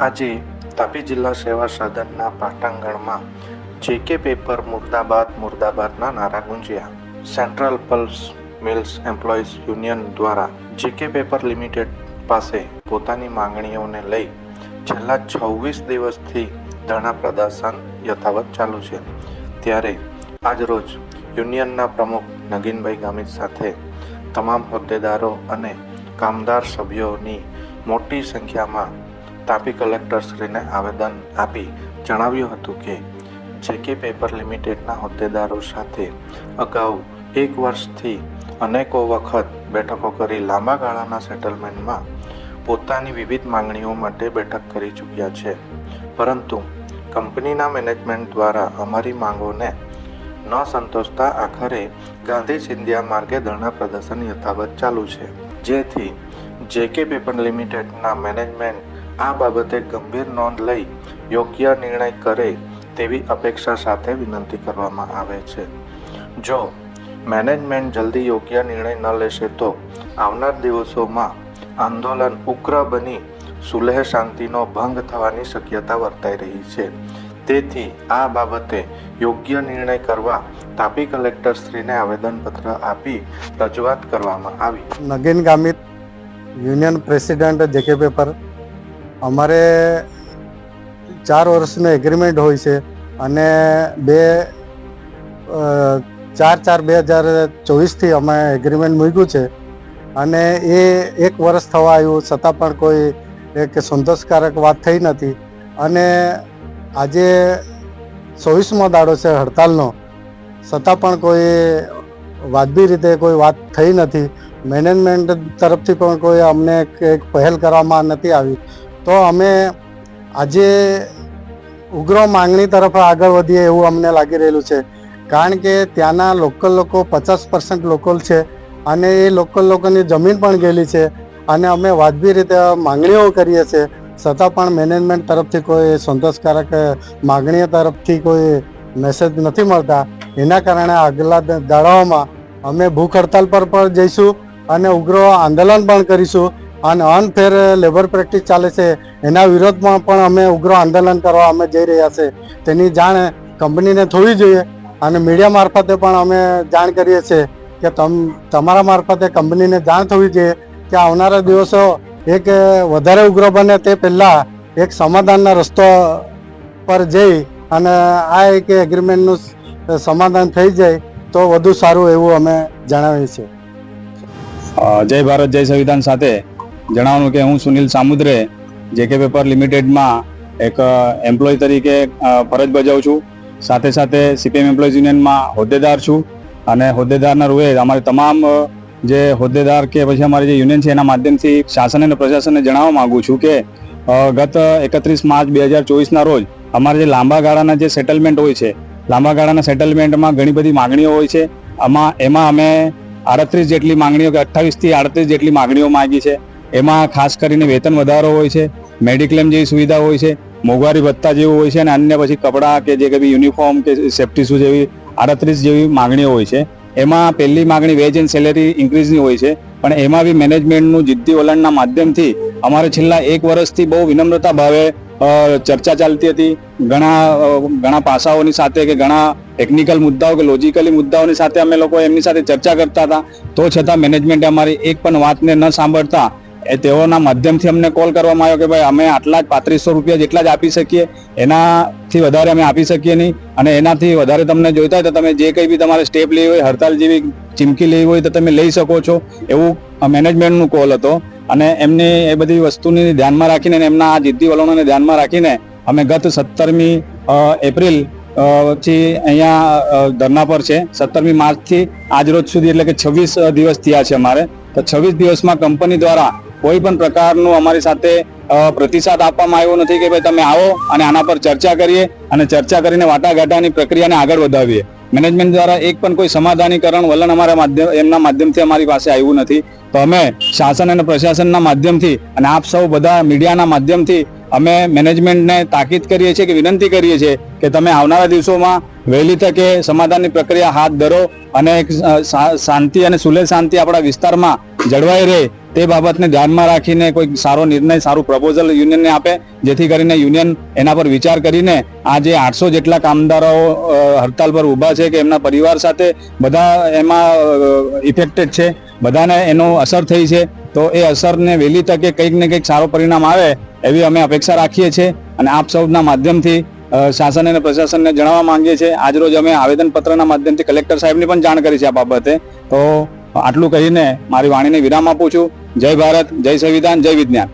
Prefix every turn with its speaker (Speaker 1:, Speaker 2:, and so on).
Speaker 1: આજે તાપી જિલ્લા સેવા સદનના પાટાંગણમાં જેકે પેપર મુર્દાબાદ મુર્દાબાદના નારા ગુંજ્યા. Central pulse mills employees union દ્વારા જેકે પેપર લિમિટેડ પાસે પોતાની માંગણીઓને લઈ છેલ્લા છવ્વીસ દિવસથી ધરણા પ્રદર્શન યથાવત ચાલુ છે. ત્યારે આજરોજ યુનિયનના પ્રમુખ નગીનભાઈ ગામિત સાથે તમામ હોદ્દેદારો અને કામદાર સભ્યોની મોટી સંખ્યામાં તાપી કલેક્ટરશ્રીને આવેદન આપી જણાવ્યું હતું કે, જેકે પેપર લિમિટેડના હોદ્દેદારો સાથે અગાઉ એક વર્ષથી અનેકો વખત બેઠકો કરી લાંબા ગાળાના સેટલમેન્ટમાં પોતાની વિવિધ માંગણીઓ માટે બેઠક કરી ચૂક્યા છે. પરંતુ કંપનીના મેનેજમેન્ટ દ્વારા અમારી માંગોને ન સંતોષતા આખરે ગાંધી સિંધિયા માર્ગે ધરણા પ્રદર્શન યથાવત ચાલુ છે. જેથી જેકે પેપર લિમિટેડના મેનેજમેન્ટ આ બાબતે ગંભીર નોંધ લઈ યોગ્ય નિર્ણય કરે તેવી અપેક્ષા સાથે વિનંતી કરવામાં આવે છે. જો મેનેજમેન્ટ જલ્દી યોગ્ય નિર્ણય ન લેશે તો આવનાર દિવસોમાં આંદોલન ઉગ્ર બની સુલેહ શાંતિનો ભંગ થવાની શક્યતા વર્તાઈ રહી છે. તેથી આ બાબતે યોગ્ય નિર્ણય કરવા તાપી કલેક્ટરશ્રીને આવેદનપત્ર આપી રજૂઆત કરવામાં આવી.
Speaker 2: Nagin Gamit union president JK paper અમારે ચાર વર્ષનું એગ્રીમેન્ટ હોય છે અને બે ચાર ચાર બે હજાર ચોવીસથી અમે એગ્રીમેન્ટ મૂક્યું છે. અને એ એક વર્ષ થવા આવ્યું, છતાં પણ કોઈ એક સંતોષકારક વાત થઈ નથી. અને આજે ચોવીસમો દાડો છે હડતાલનો. છતાં પણ કોઈ વાજબી રીતે કોઈ વાત થઈ નથી. મેનેજમેન્ટ તરફથી પણ કોઈ અમને એક પહેલ કરવામાં નથી આવી. તો અમે આજે ઉગ્ર માંગણી તરફ આગળ વધીએ એવું અમને લાગી રહેલું છે. કારણ કે ત્યાંના લોકલ લોકો પચાસ પર્સન્ટ લોકલ છે અને એ લોકલ લોકોની જમીન પણ ગયેલી છે અને અમે વાજબી રીતે માંગણીઓ કરીએ છીએ. છતાં પણ મેનેજમેન્ટ તરફથી કોઈ સંતોષકારક માગણીઓ તરફથી કોઈ મેસેજ નથી મળતા. એના કારણે આગલા દાડાઓમાં અમે ભૂખ હડતાલ પર પણ જઈશું અને ઉગ્ર આંદોલન પણ કરીશું. અને અનફેર લેબર પ્રેક્ટિસ ચાલે છે. એના વિરોધમાં પણ અમે ઉગ્ર આંદોલન કરવા અમે જઈ રહ્યા છે. તેની જાણ કંપનીને થવી જોઈએ અને મીડિયા મારફતે પણ અમે જાણ કરીએ છીએ કે તમ, તમારા મારફતે કંપનીને જાણ થવી જોઈએ કે આવનારા દિવસો એક વધારે ઉગ્ર બને તે પહેલાં એક સમાધાનના રસ્તો પર જઈ અને આ એક એગ્રીમેન્ટનું સમાધાન થઈ જાય તો વધુ સારું એવું અમે જણાવીએ છીએ.
Speaker 3: જય ભારત, જય સંવિધાન સાથે જણાવવાનું કે હું સુનિલ સામુદ્રે જેકે પેપર લિમિટેડમાં એક એમ્પ્લોય તરીકે ફરજ બજાવું છું. સાથે સાથે સીપીએમ એમ્પ્લોઈઝ યુનિયનમાં હોદ્દેદાર છું અને હોદ્દેદારના રૂએ અમારે તમામ જે હોદ્દેદાર કે પછી અમારી જે યુનિયન છે એના માધ્યમથી શાસન અને પ્રશાસનને જણાવવા માગું છું કે ગત એકત્રીસ માર્ચ બે હજાર ચોવીસના રોજ અમારે જે લાંબા ગાળાના જે સેટલમેન્ટ હોય છે, લાંબા ગાળાના સેટલમેન્ટમાં ઘણી બધી માગણીઓ હોય છે. આમાં, એમાં અમે આડત્રીસ જેટલી માંગણીઓ કે અઠ્ઠાવીસથી આડત્રીસ જેટલી માગણીઓ માંગી છે. એમાં ખાસ કરીને વેતન વધારો હોય છે મેડિક્લેમ જેવી સુવિધા હોય છે, મોંઘવારી ભત્તા જેવું હોય છે અને અન્ય પછી કપડાં કે જે કે યુનિફોર્મ કે સેફ્ટી શૂઝ જેવી આડત્રીસ જેવી માંગણીઓ હોય છે. એમાં પહેલી માંગણી વેજ એન્ડ સેલેરી ઇન્ક્રીઝની હોય છે, પણ એમાં બી મેનેજમેન્ટનું જિદ્દી વલણના માધ્યમથી અમારે છેલ્લા એક વર્ષથી બહુ વિનમ્રતા ભાવે ચર્ચા ચાલતી હતી. ઘણા ઘણા પાસાઓની સાથે કે ઘણા ટેકનિકલ મુદ્દાઓ કે લોજિકલી મુદ્દાઓની સાથે અમે લોકો એમની સાથે ચર્ચા કરતા હતા. તો છતાં મેનેજમેન્ટે અમારી એક પણ વાતને ન સાંભળતા એ તેઓના માધ્યમથી અમને કોલ કરવામાં આવ્યો કે ભાઈ, અમે આટલા જ પાંત્રીસો રૂપિયા જેટલા જ આપી શકીએ. એનાથી વધારે અમે આપી શકીએ નહીં. અને એનાથી વધારે તમને જોઈતા હોય તો તમે જે કંઈ બી તમારે સ્ટેપ લેવી હોય, હડતાલ જેવી ચીમકી લેવી હોય તો તમે લઈ શકો છો. એવું મેનેજમેન્ટનું કોલ હતો. અને એમની એ બધી વસ્તુની ધ્યાનમાં રાખીને એમના આ જિદ્દી વલણોને ધ્યાનમાં રાખીને અમે ગત સત્તરમી એપ્રિલથી અહીંયા ધરના પર છે. સત્તરમી માર્ચથી આજ રોજ સુધી એટલે કે છવ્વીસ દિવસ થયા છે અમારે. તો છવ્વીસ દિવસમાં કંપની દ્વારા કોઈ પણ પ્રકારનું અમારી સાથે પ્રતિસાદ આપવામાં આવ્યો નથી કે ભાઈ તમે આવો અને આના પર ચર્ચા કરીએ અને ચર્ચા કરીને વાટાઘાટાની પ્રક્રિયાને આગળ વધાવીએ. મેનેજમેન્ટ દ્વારા એક પણ કોઈ સમાધાનીકરણ વલણ અમારા માધ્યમ, એમના માધ્યમથી અમારી પાસે આવ્યું નથી. તો અમે શાસન અને પ્રશાસનના માધ્યમથી અને આપ સૌ બધા મીડિયાના માધ્યમથી અમે મેનેજમેન્ટને તાકીદ કરીએ છીએ કે વિનંતી કરીએ છીએ કે તમે આવનારા દિવસોમાં વહેલી તકે સમાધાનની પ્રક્રિયા હાથ ધરો અને એક શાંતિ અને સુલેહ શાંતિ આપણા વિસ્તારમાં જળવાઈ રહે તે બાબતને ધ્યાનમાં રાખીને કોઈ સારો નિર્ણય, સારું પ્રપોઝલ યુનિયનને આપે, જેથી કરીને યુનિયન એના પર વિચાર કરીને આ જે આઠસો જેટલા કામદારો હડતાલ પર ઊભા છે કે એમના પરિવાર સાથે બધા એમાં ઇફેક્ટેડ છે, બધાને એનો અસર થઈ છે, તો એ અસરને વહેલી તકે કંઈક ને કંઈક સારો પરિણામ આવે એવી અમે અપેક્ષા રાખીએ છીએ અને આપ સૌના માધ્યમથી શાસન અને પ્રશાસનને જણાવવા માંગીએ છીએ. આજરોજ અમે આવેદનપત્રના માધ્યમથી કલેક્ટર સાહેબની પણ જાણ કરી છે આ બાબતે. તો આટલું કહીને મારી વાણીને વિરામ આપું છું. જય ભારત જય સંવિધાન જય વિજ્ઞાન.